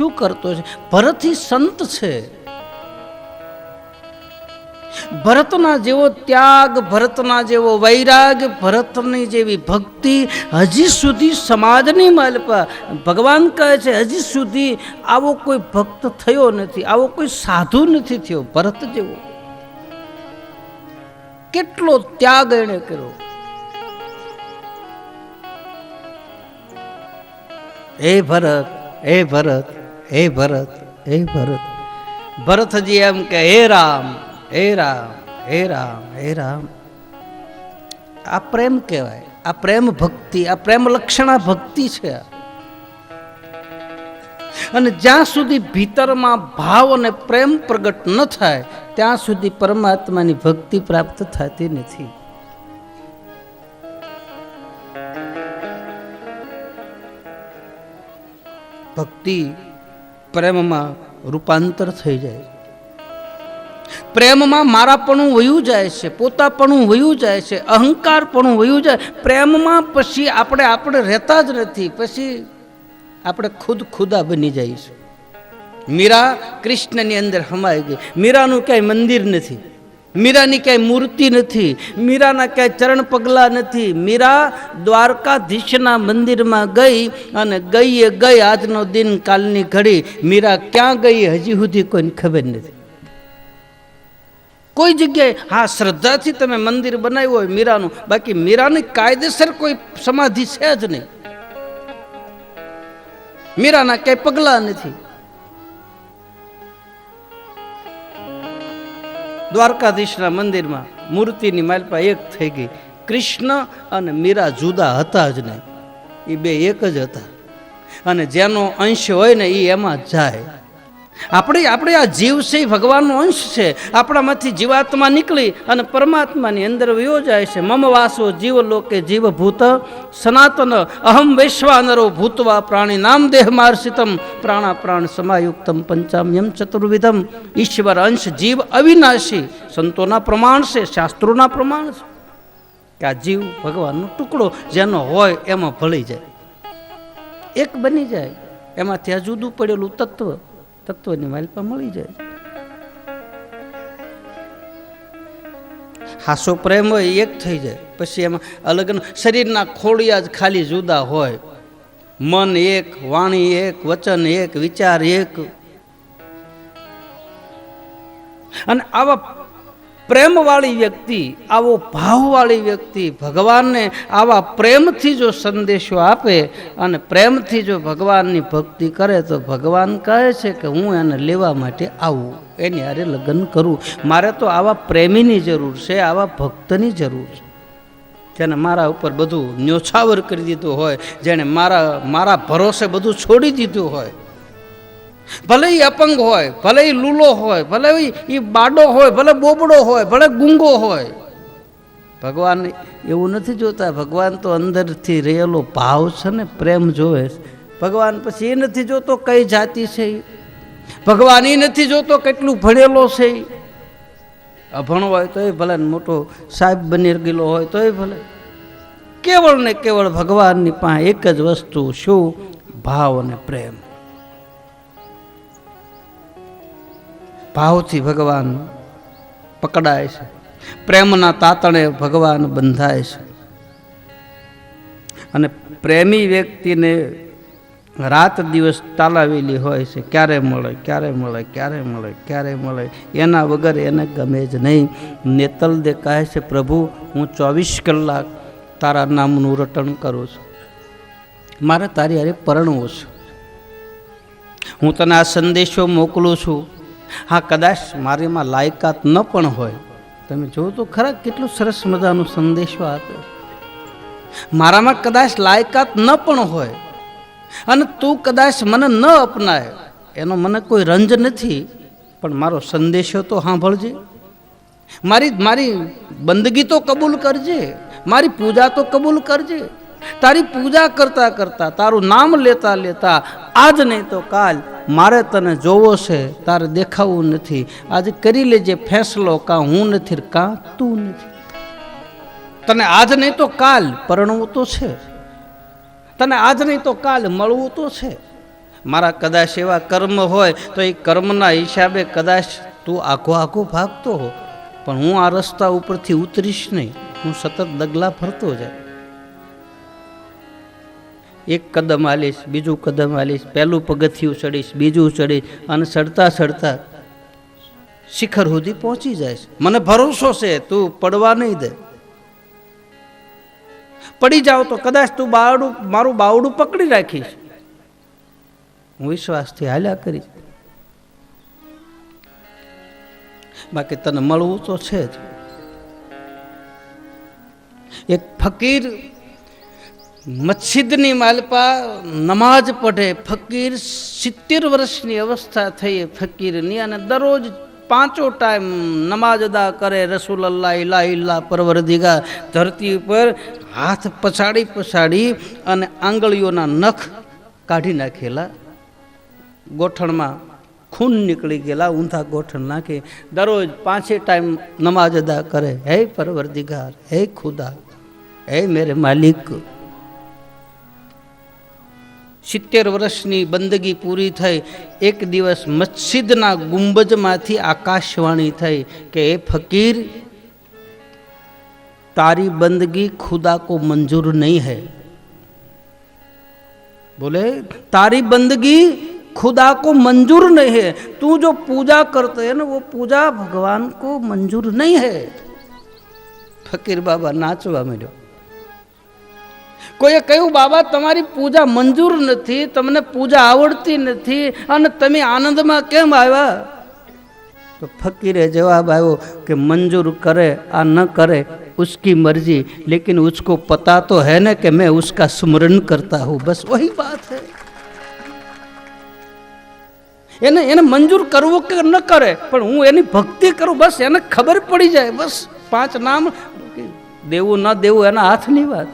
શું કરતો છે? ભરત ઈ સંત છે. ભરતના જેવો ત્યાગ, ભરતના જેવો વૈરાગ, ભરતની જેવી ભક્તિ હજી સુધી સમાજની માલ પર. ભગવાન કહે છે, હજી સુધી આવો કોઈ ભક્ત થયો નથી, આવો કોઈ સાધુ નથી થયો. ભરત જેવો. કેટલો ત્યાગ એણે કર્યો. હે ભરત હે ભરત હે ભરત હે ભરત. ભરતજી એમ કે, હે રામ હે રામ હે રામ હે રામ. આ પ્રેમ કહેવાય. આ પ્રેમ ભક્તિ, આ પ્રેમ લક્ષણા ભક્તિ છે. અને જ્યાં સુધી ભીતરમાં ભાવ અને પ્રેમ પ્રગટ ન થાય, ત્યાં સુધી પરમાત્માની ભક્તિ પ્રાપ્ત થતી નથી. ભક્તિ પ્રેમમાં રૂપાંતર થઈ જાય. પ્રેમમાં મારાપણું વયું જાય છે, પોતાપણું વયું જાય છે, અહંકારપણું વયું જાય. પ્રેમમાં પછી આપણે આપણે રહેતા જ નથી, પછી આપણે ખુદ ખુદા બની જઈશું. મીરા કૃષ્ણની અંદર હમાઈ ગઈ. મીરાનું ક્યાંય મંદિર નથી. મીરાની ક્યાંય મૂર્તિ નથી, મીરાના ક્યાંય ચરણ પગલાં નથી. મીરા દ્વારકાધીશના મંદિરમાં ગઈ અને ગઈ એ ગઈ આજનો દિન કાલની ઘડી. મીરા ક્યાં ગઈ હજી સુધી કોઈને ખબર નથી. કોઈ જગ્યાએ, હા, શ્રદ્ધાથી તમે મંદિર બનાવ્યું હોય મીરાનું, બાકી મીરાની કાયદેસર કોઈ સમાધિ છે જ નહીં. મીરાના ક્યાંય પગલાં નથી. દ્વારકાધીશના મંદિરમાં મૂર્તિની માલપા એક થઈ ગઈ. કૃષ્ણ અને મીરા જુદા હતા જ નહીં. એ બે એક જ હતા. અને જેનો અંશ હોય ને એ એમાં જાય. આપણે આપણે આ જીવ છે ભગવાનનો અંશ છે. આપણામાંથી જીવાત્મા નીકળી અને પરમાત્માની અંદર વયો જાય છે. મમ વાસો જીવ લોકે જીવ ભૂત, સનાતન અહમ વૈશ્વાનરો ભૂતવા પ્રાણી નામ દેહ માર્ષિતમ પ્રાણા પ્રાણ સમાયુક્તમ, પંચામ્યમ ચતુર્વિધમ. ઈશ્વર અંશ જીવ અવિનાશી. સંતોના પ્રમાણ છે, શાસ્ત્રોના પ્રમાણ છે. કે આ જીવ ભગવાનનો ટુકડો જેનો હોય એમાં ભળી જાય. એક બની જાય. એમાંથી આ જુદું પડેલું તત્વ તત્વની માલપા મળી જાય. હાસો પ્રેમ હોય એક થઈ જાય. પછી એમાં અલગ શરીરના ખોડિયા જ ખાલી જુદા હોય. મન એક, વાણી એક, વચન એક, વિચાર એક. અને આવા પ્રેમવાળી વ્યક્તિ, આવો ભાવવાળી વ્યક્તિ ભગવાનને આવા પ્રેમથી જો સંદેશો આપે અને પ્રેમથી જો ભગવાનની ભક્તિ કરે તો ભગવાન કહે છે કે હું એને લેવા માટે આવું, એની હારે લગ્ન કરું. મારે તો આવા પ્રેમીની જરૂર છે, આવા ભક્તની જરૂર છે. જેને મારા ઉપર બધું ન્યોછાવર કરી દીધું હોય જેણે મારા મારા ભરોસે બધું છોડી દીધું હોય ભલે એ અપંગ હોય, ભલે એ લૂલો હોય, ભલે એ બાડો હોય, ભલે બોબડો હોય, ભલે ગુંગો હોય. ભગવાન એવું નથી જોતા, ભગવાન તો અંદરથી રહેલો ભાવ છે ને, પ્રેમ જોવે ભગવાન પછી એ નથી જોતો કઈ જાતિ છે એ ભગવાન એ નથી જોતો કેટલું ભણેલો છે. અભણ હોય તોય ભલે મોટો સાહેબ બની ગયેલો હોય તોય ભલે. કેવળ ને કેવળ ભગવાનની પાસે એક જ વસ્તુ શું? ભાવ અને પ્રેમ. ભાવથી ભગવાન પકડાય છે. પ્રેમના તાતણે ભગવાન બંધાય છે. અને પ્રેમી વ્યક્તિને રાત દિવસ તાલાવેલી હોય છે. ક્યારે મળે ક્યારે મળે ક્યારે મળે ક્યારે મળે, એના વગર એને ગમે જ નહીં. નેતલ દે કહે છે, પ્રભુ, હું ચોવીસ કલાક તારા નામનું રટણ કરું છું. મારે તારી હારે પરણવું છે. હું તને આ સંદેશો મોકલું છું. હા, કદાચ મારીમાં લાયકાત ન પણ હોય. તમે જુઓ તો ખરા કેટલું સરસ મજાનો સંદેશો આપે મારામાં કદાચ લાયકાત ન પણ હોય અને તું કદાચ મને ન અપનાય, એનો મને કોઈ રંજ નથી, પણ મારો સંદેશો તો સાંભળજે. મારી મારી બંદગી તો કબૂલ કરજે, મારી પૂજા તો કબૂલ કરજે. તારી પૂજા કરતા કરતા, તારું નામ લેતા લેતા, આજ નહીં તો કાલ મારે તને જોવો છે, તારે દેખાવું નથી. આજે કરી લેજે ફેંસલો, કાં હું નથી કાં તું નથી. તને આજ નહીં તો કાલ પરણવું તો છે. તને આજ નહીં તો કાલ મળવું તો છે. મારા કદાચ એવા કર્મ હોય, તો એ કર્મના હિસાબે કદાચ તું આખો આખો ભાગતો હો. પણ હું આ રસ્તા ઉપરથી ઉતરીશ નહીં. હું સતત ડગલા ફરતો જાય એક કદમ આલીશ, બીજું કદમ આલીશ, પહેલું પગથિયું ચડીશ, બીજું ચડીશ અને ચડતા ચડતા શિખર સુધી પહોંચી જાય મને ભરોસો છે, તું પડવા નહીં દે. પડી જાવ તો કદાચ તું બાવડું, મારું બાવડું પકડી રાખીશ. હું વિશ્વાસથી હાલ્યા કરીશ. બાકી તને મળવું તો છે જ. એક ફકીર મસ્જિદની માલપા નમાજ પઢે, ફકીર સિત્તેર વર્ષની અવસ્થા થઈ ફકીરની અને દરરોજ પાંચો ટાઈમ નમાજ અદા કરે રસૂલ અલ્લાહ ઇલા ઇલ્લા પરવરદિગા ધરતી ઉપર હાથ પછાડી પછાડી અને આંગળીઓના નખ કાઢી નાખેલા. ગોઠણમાં ખૂન નીકળી ગયેલા, ઊંધા ગોઠણ નાખી. દરરોજ પાંચે ટાઈમ નમાજ અદા કરે, હે પરવરદિગાર, હે ખુદા, હે મેરે માલિક. સિત્તેર વર્ષની બંદગી પૂરી થઈ એક દિવસ મસ્જિદના ગુંબજમાંથી આકાશવાણી થઈ કે એ ફકીર તારી બંદગી ખુદા को मंजूर नहीं है बोले तारी बंदगी खुदा को मंजूर नहीं है तू जो पूजा करते है ना वो पूजा भगवान को मंजूर नहीं है ફકીર બાબા નાચવા માંડ્યો કોઈએ કહ્યું બાબા તમારી પૂજા મંજૂર નથી તમને પૂજા આવડતી નથી અને તમે આનંદમાં કેમ આવ્યા તો ફકીરે જવાબ આવ્યો કે મંજૂર કરે આ ન કરે उसकी मर्जी लेकिन उसको पता तो है ना कि मैं उसका स्मरण करता हूँ बस वही बात है એને એને મંજૂર કરવું કે ન કરે પણ હું એની ભક્તિ કરું બસ એને ખબર પડી જાય બસ પાંચ નામ દેવું ન દેવું એના હાથની વાત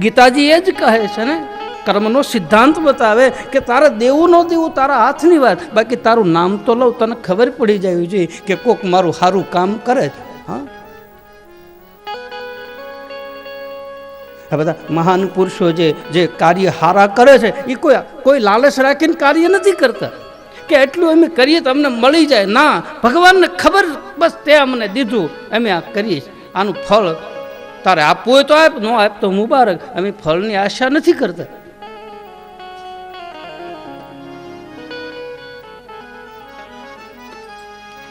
ગીતાજી એ જ કહે છે ને, કર્મનો સિદ્ધાંત બતાવે કે તારે દેવું ન દેવું, તારા હાથની વાત. બાકી તારું નામ તો લઉં, તને ખબર પડી જવી જોઈએ કે કોક મારું સારું કામ કરે છે. હા? બધા મહાન પુરુષો જે જે કાર્ય હારા કરે છે એ કોઈ કોઈ લાલચ રાખીને કાર્ય નથી કરતા. કે એટલું અમે કરીએ તો અમને મળી જાય. ના, ભગવાનને ખબર, બસ તે અમને દીધું. અમે આ કરીએ આનું ફળ તારે આપવું હોય તો આપ ન આપ તો મુબારક અમે ફળની આશા નથી કરતા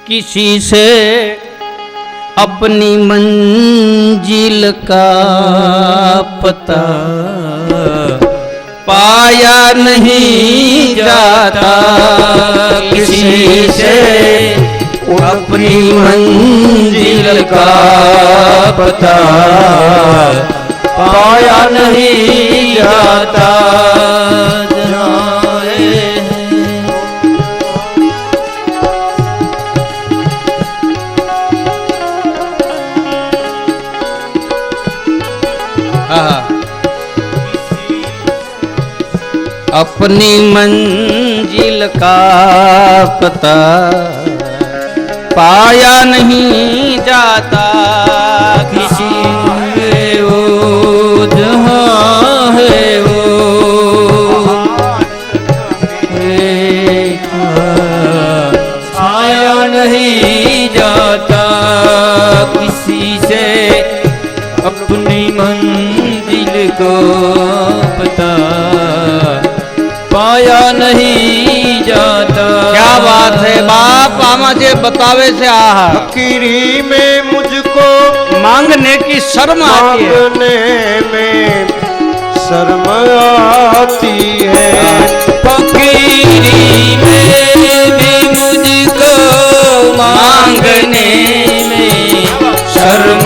किसी से अपनी मंजिल का पता पाया नहीं जाता किसी से अपनी मंजिल का पता पाया नहीं जाता जाए अपनी मंजिल का पता पाया नहीं जाता किसी है वो जहाँ है वो पाया नहीं जाता किसी से अपनी मंजिल को पता पाया नहीं जाता વાત છે બાપ આમાં જે બતાવે છે આ ફકીરી મે મુજકો માંગને કી શરમ આતી હે. માંગને મે શરમ આતી હે. ફકીરી મે ભી મુજકો માંગને મે શરમ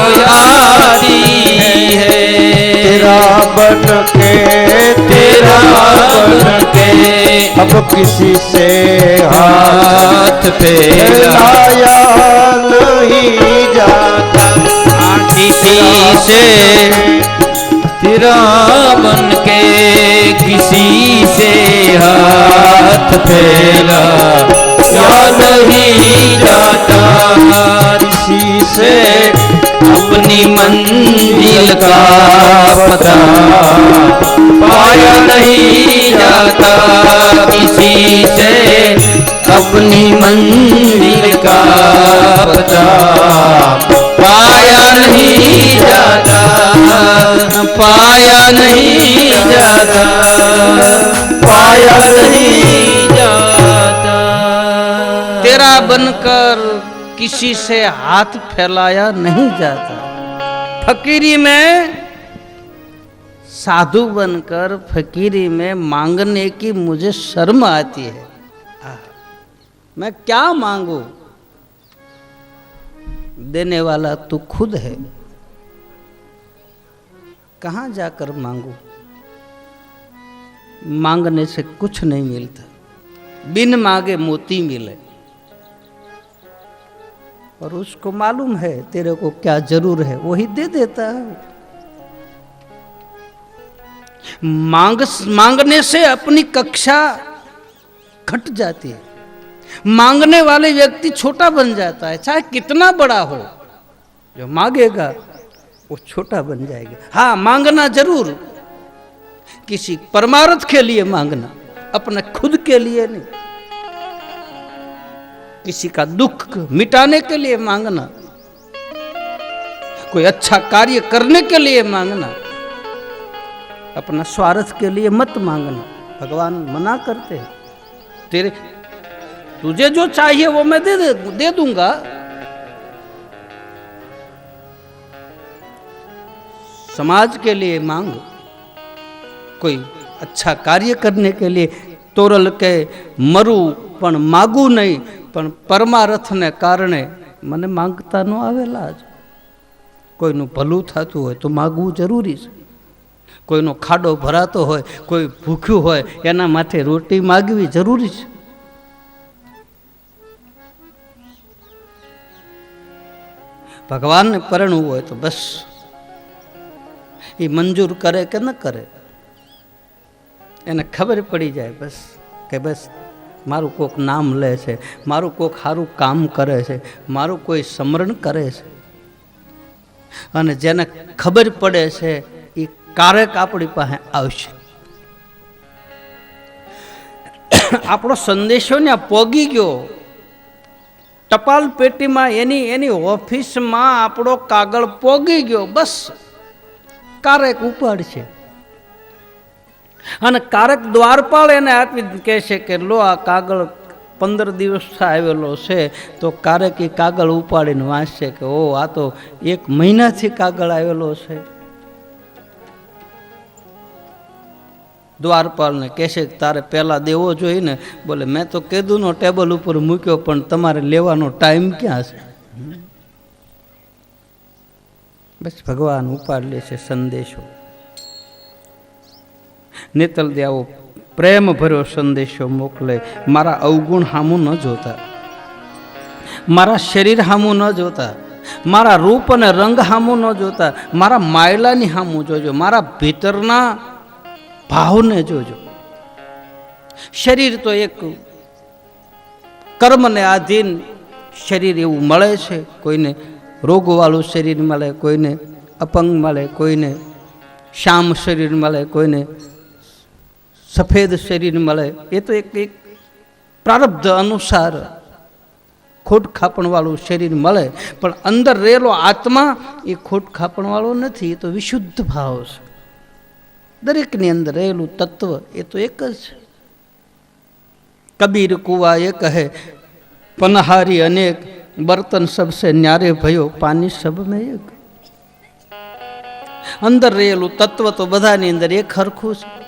अब किसी से हाथ हाथ पे लाया नहीं जाता किसी से तेरा बन के किसी से हाथ फैला या नहीं जाता किसी से अपनी अपनी मंजिल का पता पाया नहीं जाता किसी से अपनी मंजिल का पता पाया नहीं जाता पाया नहीं जाता पाया नहीं बनकर किसी से हाथ फैलाया नहीं जाता। फकीरी में साधु बनकर फकीरी में मांगने की मुझे शर्म आती है। मैं क्या मांगू? देने वाला तू खुद है। कहाँ जाकर मांगू? मांगने से कुछ नहीं मिलता। बिन मांगे मोती मिले। और उसको मालूम है, तेरे को क्या ज़रूर है वही दे देता है। मांग, मांगने से अपनी कक्षा घट जाती है। मांगने वाले व्यक्ति छोटा बन जाता है, चाहे कितना बड़ा हो, जो मांगेगा, वो छोटा बन जाएगा। हाँ मांगना ज़रूर। किसी परमार्थ के लिए मांगना, अपने खुद के लिए नहीं। किसी का दुख मिटाने के लिए मांगना कोई अच्छा कार्य करने के लिए मांगना अपना स्वार्थ के लिए मत मांगना। भगवान मना करते हैं। तेरे तुझे जो चाहिए वो मैं दे दे, दे दूँगा। समाज के लिए मांग कोई अच्छा कार्य करने के लिए तोरल के मरू पण मागू नहीं। પણ પરમારથને કારણે મને માંગતા ન આવેલા જ. કોઈનું ભલું થતું હોય તો માગવું જરૂરી છે. કોઈનો ખાડો ભરાતો હોય, કોઈ ભૂખ્યું હોય, એના માટે રોટી માગવી જરૂરી છે. ભગવાનને પરણવું હોય તો બસ. એ મંજૂર કરે કે ન કરે? એને ખબર પડી જાય બસ, કે બસ મારું કોક નામ લે છે, મારું કોક સારું કામ કરે છે, મારું કોઈ સ્મરણ કરે છે. અને જેને ખબર પડે છે, એ કારક આપણી પાસે આવશે. આપણો સંદેશો ને પોગી ગયો. ટપાલ પેટીમાં એની એની ઓફિસમાં આપણો કાગળ પોગી ગયો, બસ. કારક ઉપાડશે. અને કારક દ્વારપાળ એને આપી કહે છે કે, લો, આ કાગળ પંદર દિવસ આવેલો છે, તો કારક એ કાગળ ઉપાડીને વાંચશે કે ઓ આ તો એક મહિનાથી કાગળ આવેલો છે. દ્વારપાલને કહેશે કે તારે પહેલાં દેવો જોઈએ ને બોલે, મેં તો કેદુનો ટેબલ ઉપર મૂક્યો, પણ તમારે લેવાનો ટાઈમ ક્યાં છે? બસ ભગવાન ઉપાડ લે છે સંદેશો. નેતલ દે પ્રેમ ભર્યો સંદેશો મોકલે. મારા અવગુણ હામું ન જોતા. મારા શરીર હામું ન જોતા. મારા રૂપ અને રંગ હામું ન જોતા. મારા માયલાની હામું જોજો. મારા ભીતરના ભાવને જોજો. શરીર તો એક કર્મને આધીન શરીર એવું મળે છે. કોઈને રોગવાળું શરીર મળે, કોઈને અપંગ મળે, કોઈને શ્યામ શરીર મળે, કોઈને સફેદ શરીર મળે. એ તો એક એક પ્રારબ્ધ અનુસાર ખોટ ખાપણવાળું શરીર મળે. પણ અંદર રહેલો આત્મા એ ખોટ ખાપણવાળો નથી, એ તો વિશુદ્ધ ભાવ છે. દરેકની અંદર રહેલું તત્વ એ તો એક જ છે. કબીર કુવા એ કહે, પનહારી અનેક, બર્તન સબસે ન્યારે ભયો પાણી સબ મેં એક. અંદર રહેલું તત્વ તો બધાની અંદર એક હરખું છે.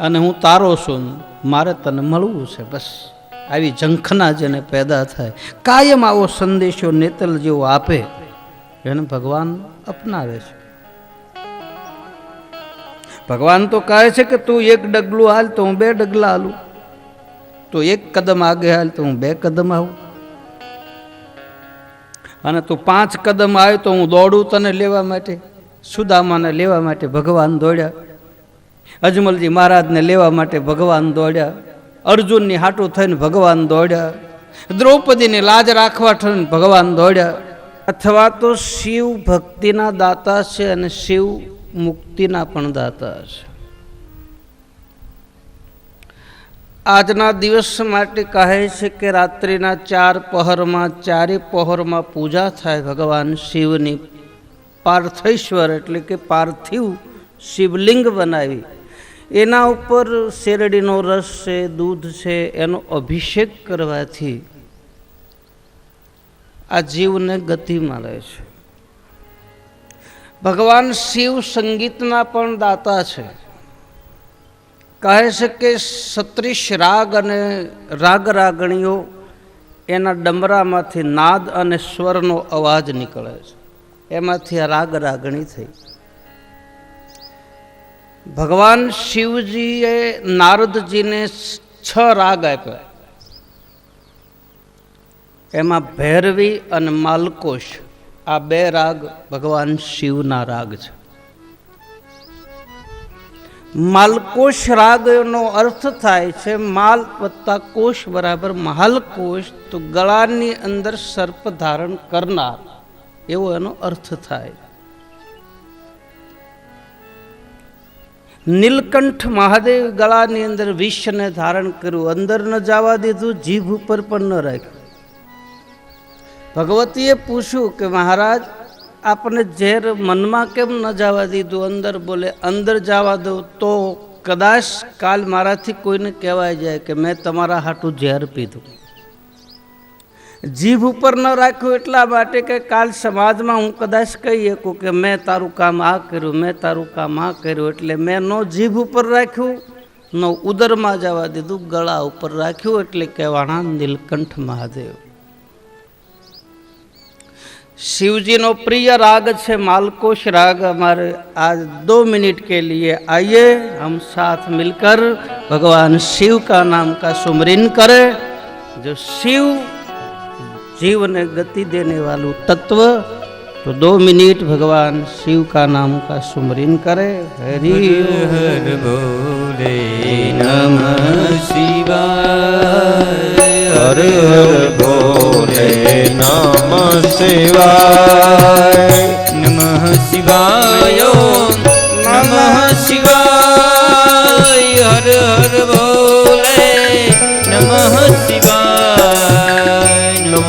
અને હું તારો છું, મારે તને મળવું છે, બસ. આવી ઝંખના જેને પેદા થાય, કાયમ આવો સંદેશો નેતલ જેવો આપે, એને ભગવાન અપનાવે છે. ભગવાન તો કહે છે કે તું એક ડગલું હાલ તો હું બે ડગલા હાલું. તું એક કદમ આગે હાલ તો હું બે કદમ આવું. અને તું પાંચ કદમ આવ્યો તો હું દોડું તને લેવા માટે, સુદામાને લેવા માટે ભગવાન દોડ્યા. અજમલજી મહારાજને લેવા માટે ભગવાન દોડ્યા. અર્જુનની હાટું થઈને ભગવાન દોડ્યા. દ્રૌપદીની લાજ રાખવા થઈને ભગવાન દોડ્યા. અથવા તો શિવ ભક્તિના દાતા છે અને શિવ મુક્તિના પણ દાતા છે. આજના દિવસ માટે કહે છે કે રાત્રિના ચાર પહરમાં, ચારે પહરમાં પૂજા થાય ભગવાન શિવની. પાર્થેશ્વર એટલે કે પાર્થિવ શિવલિંગ બનાવી. એના ઉપર શેરડીનો રસ છે, દૂધ છે, એનો અભિષેક કરવાથી આ જીવને ગતિ મળે છે. ભગવાન શિવ સંગીતના પણ દાતા છે. કહે છે કે સત્રીસ રાગ અને રાગ રાગણીઓ એના ડમરામાંથી નાદ અને સ્વરનો અવાજ નીકળે છે. એમાંથી આ રાગ રાગણી થઈ. ભગવાન શિવજીએ નારદજીને છ રાગ આપ્યા. એમાં ભૈરવી અને માલકોશ, આ બે રાગ ભગવાન શિવના રાગ છે. માલકોશ રાગનો અર્થ થાય છે માલ વત્તા કોશ બરાબર મહાલકોશ તો ગળાની અંદર સર્પ ધારણ કરનાર. એવો એનો અર્થ થાય. નીલકંઠ મહાદેવ ગળાની અંદર વિષને ધારણ કર્યું. અંદર ન જવા દીધું, જીભ ઉપર પણ ન રાખ્યું. ભગવતીએ પૂછ્યું કે મહારાજ આપણે ઝેર મનમાં કેમ ન જવા દીધું? અંદર બોલે, અંદર જવા દઉં તો કદાચ કાલ મારાથી કોઈને કહેવાય જાય કે મેં તમારા હાટું ઝેર પીધું. જીભ ઉપર ન રાખ્યું એટલા માટે કે કાલ સમાજમાં હું કદાચ કહી શકું કે મેં તારું કામ આ કર્યું મેં તારું કામ આ કર્યું એટલે મેં નો જીભ ઉપર રાખ્યું નો ઉદરમાં જવા દીધું ગળા ઉપર રાખ્યું એટલે કહેવાના નીલકંઠ મહાદેવ शिवजी नो प्रिय राग छे मालकोश राग हमारे आज दो मिनट के लिए आइए हम साथ मिलकर भगवान शिव का नाम का सुमरिन करें जो शिव जीवन गति देने वालू तत्व तो दो मिनट भगवान शिव का नाम का सुमरिन करे। हरि हर बोले नमः शिवाय। हर हर बोले नमः शिवाय। नमः शिवाय। नमः शिवाय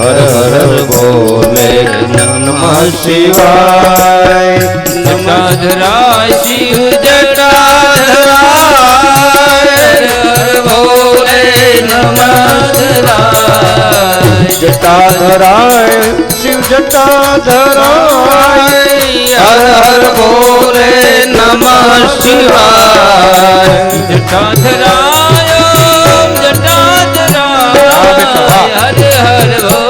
હર હર બોલે નમઃ શિવાય જટાધરાય શિવ જટાધરાય બોલે નમઃ જટાધરાય શિવ જટાધરાય હર હર બોલે નમઃ શિવાય જટાધરાય જટાધરાય હર હર બોલે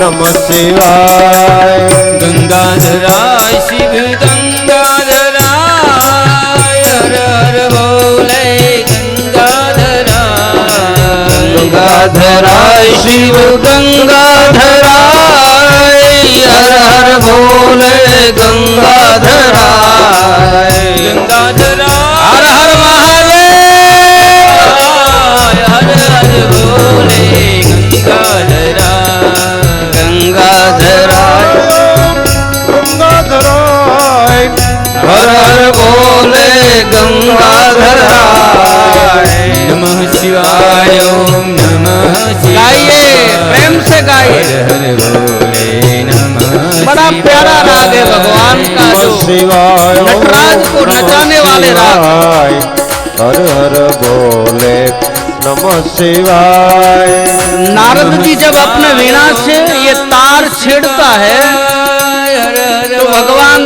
નમ શિવાય ગંગાધરાય શિવ ગંગાધરાય હર હર બોલે ગંગાધરાય ગંગાધરાય શિવ ગંગાધરાય હર હર બોલે ગંગાધરાય ગંગાધરાય હર હર મહાદેવ હર હર બોલે ગંગાધરાય गंगाधराय नमः शिवाय ओम नमः गाइए प्रेम से गाइए। हर बड़ा प्यारा राग है भगवान का जो नटराज को नचाने वाले राग। हर हर भोले नमः शिवाय। नारद जी जब अपने वीणा से ये तार छेड़ता है तो भगवान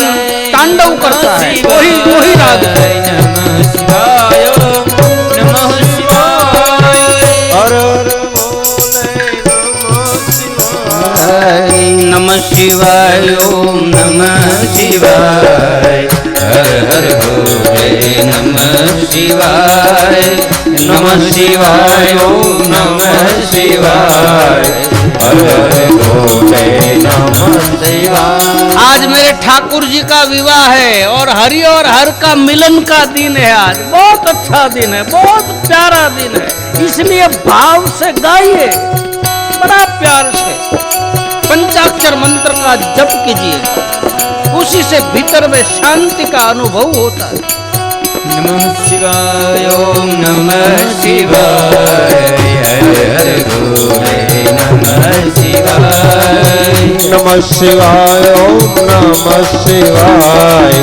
तांडव करता है वही वही राग है નમઃ શિવાય નમઃ શિવાય હર હર બોલે નમઃ નમઃ શિવાય શિવાય ઓમ નમઃ શિવાય હર હર ભોલે નમઃ શિવાય નમઃ શિવાય आज मेरे ठाकुर जी का विवाह है और हरि और हर का मिलन का दिन है आज। बहुत अच्छा दिन है, बहुत प्यारा दिन है। इसलिए भाव से गाइए, बड़ा प्यार से। पंचाक्षर मंत्र का जप कीजिए। उसी से भीतर में शांति का अनुभव होता है। नमः शिवाय, ओम नमः शिवाय, हर हर નમઃ શિવાય નમઃ શિવાય ઓમ નમઃ શિવાય.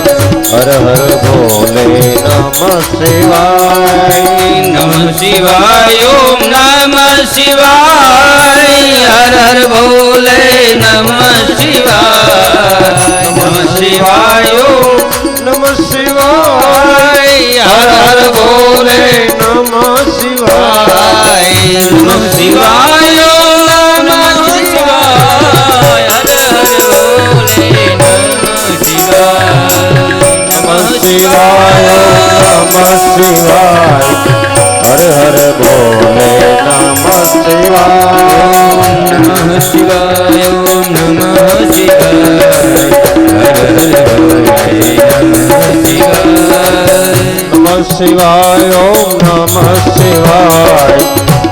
હર હર ભોલે નમઃ શિવાય. નમઃ શિવાય ઓમ નમઃ શિવાય. હર હર ભોલે નમઃ શિવાય. નમઃ શિવાય ઓમ નમઃ શિવાય. હર હર ભોલે નમઃ શિવાય. શિવાય, ઓમ નમઃ શિવાય,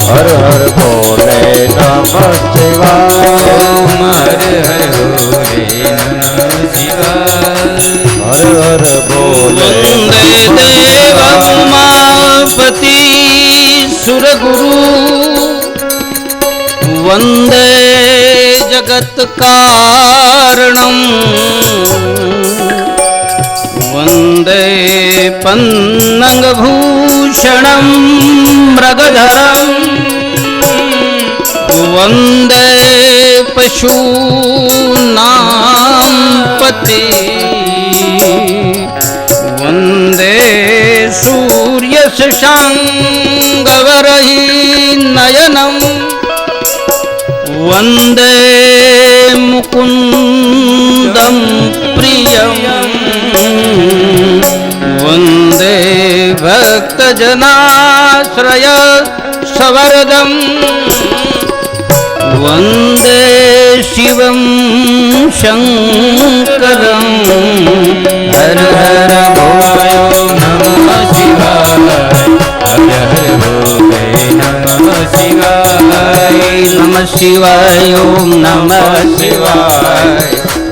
હર હર ભોલે નમઃ શિવાય. ઓમ હર હર ભોલે નમઃ શિવાય હર હર ભોલે દેવમાપતિ સુરગુરુ વંદે જગત કારણમ. પન્નંગ ભૂષણમ મૃગધરમ વંદે પશૂનામ પતિ વંદે સૂર્ય શશાંગવરહી નયનમ વંદે ભક્તજનાશ્રય સવરદમ વંદે શિવમ શંકરમ હર હર ભોલે ઓમ નમઃ શિવાય હર હર બોલે નમઃ શિવાય નમઃ શિવાય ઓમ નમઃ શિવાય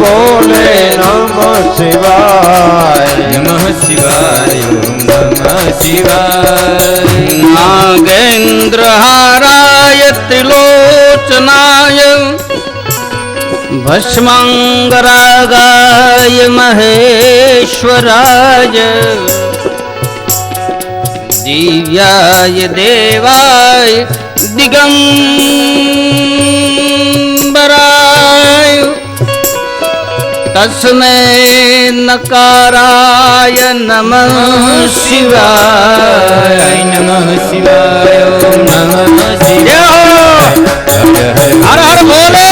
બોલે નમઃ શિવાય. નમઃ શિવાય નમઃ શિવાય. નાગેન્દ્ર હારાય ત્રિલોચનાય ભસ્મંગરાગાય મહેશ્વરાય. દિવ્યાય દેવાય દિગંબરા તસ્મૈ નકારાય નમ શિવાય નમ શિવાય નમ શિવાય! હર હર બોલે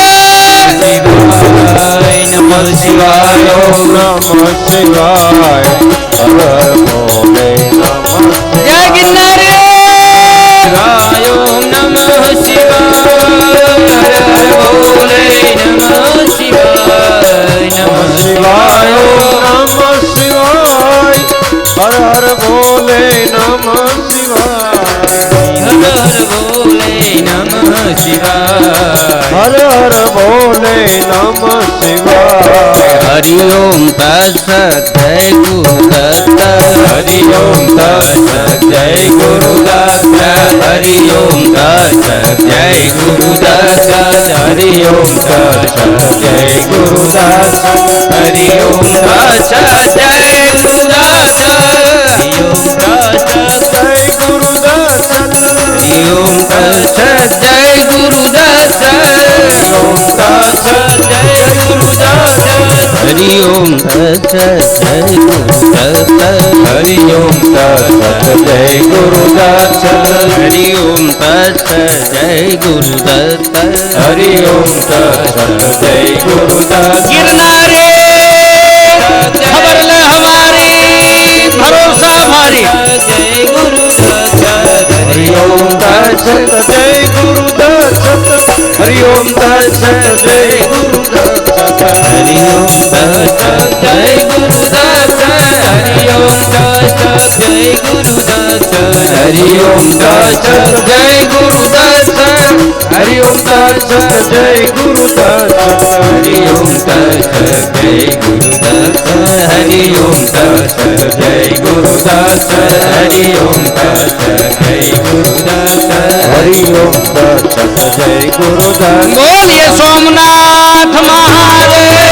શિવાય નમ શિવાય નમ શિવાય હર હર ભોલે નમ શિવાય. હર હર ભોલે નમ શિવાય. હર હર ભોલે નમ શિવાય. હરિ ઓમ તત્સત જય ગુરુદત્ત હરિ ઓમ તત્સત જય ગુરુદત્ત હરિ ઓમ તત્સત જય ગુરુદત્ત હરિ ઓમ તત્સત જય ગુરુદત્ત હરિ ઓમ તત્સત જય ગુરુદત્ત હરિ ઓમ તત્સત જય હરિ हरि ओम तत्स जय गुरु दत्त हरि ओम तत्स जय गुरु दत्त हरि ओम तत्स जय गुरु दत्त हरि ओम तत्स जय गुरु दत्त गिरना છે જય ગુરુ દત્ત હરિ ઓમ થાય જય ગુરુ દત્ત हरि ओम दत्त जय गुरु दत्त हरि ओम दत्त जय गुरु दत्त हरि ओम दत्त जय गुरु दत्त हरि ओम दत्त जय गुरु दत्त हरि ओम दत्त जय गुरु दत्त हरि ओम दत्त जय गुरु दत्त हरि ओम दत्त जय गुरु दत्त हरि ओम दत्त जय गुरु दत्त बोलिए सोमनाथ महाराज Lord.